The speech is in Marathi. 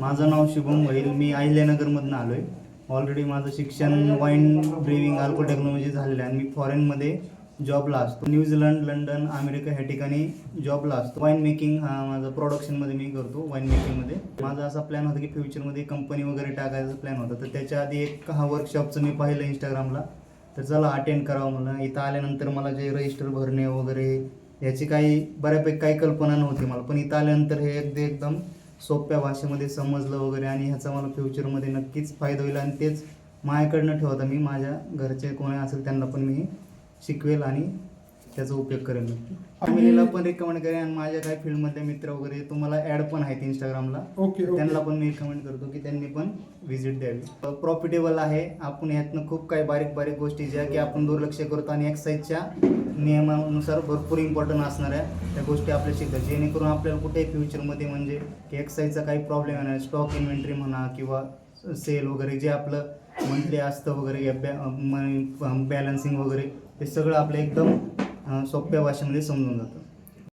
माझं नाव शुभम वैल मी अहिल्यानगरमधून आलो आहे ऑलरेडी माझं शिक्षण वाईन ब्रिविंग अल्को टेक्नॉलॉजी झालेलं आहे. आणि मी फॉरेनमध्ये जॉबला असतो. न्यूझीलंड लंडन अमेरिका ह्या ठिकाणी जॉबला असतो. वाईन मेकिंग हा माझा प्रोडक्शनमध्ये मी करतो वाईन मेकिंगमध्ये माझा असा प्लॅन होता की फ्युचरमध्ये कंपनी वगैरे टाकायचा प्लॅन होता. तर त्याच्या आधी एक हा वर्कशॉपचं मी पाहिलं इंस्टाग्रामला तर चला अटेंड करावं मला इथं आल्यानंतर मला जे रजिस्टर भरणे वगैरे याची काही बऱ्यापैकी काही कल्पना नव्हती मला. पण इथं आल्यानंतर हे अगदी एकदम सोप्या भाषेमध्ये समजलं वगैरे आणि ह्याचा मला फ्युचरमध्ये नक्कीच फायदा होईल आणि तेच माझ्याकडनं ठेवता मी. माझ्या घरचे कोणी असेल त्यांना पण मी शिकवेल आणि त्याचा उपयोग करेल नक्की फॅमिलीला पण रिकमेंड करेन आणि माझ्या काही फील्डमधले मित्र वगैरे तुम्हाला ॲड पण आहेत इंस्टाग्रामला ओके त्यांना पण मी रिकमेंड करतो की त्यांनी पण व्हिजिट द्यावी. प्रॉफिटेबल आहे. आपण ह्यातनं खूप काही बारीक बारीक गोष्टी ज्या की आपण दुर्लक्ष करतो आणि एक्साईजच्या नियमानुसार भरपूर इम्पॉर्टंट असणाऱ्या त्या गोष्टी आपल्या शिकतात जेणेकरून आपल्याला कुठेही फ्युचरमध्ये म्हणजे की एक्साईजचा काही प्रॉब्लेम येणार स्टॉक इन्व्हेंटरी म्हणा किंवा सेल वगैरे जे आपलं मंथली असतं वगैरे या बॅ बॅलन्सिंग वगैरे ते सगळं आपलं एकदम सोप्या भाषेमध्ये समजून जातं.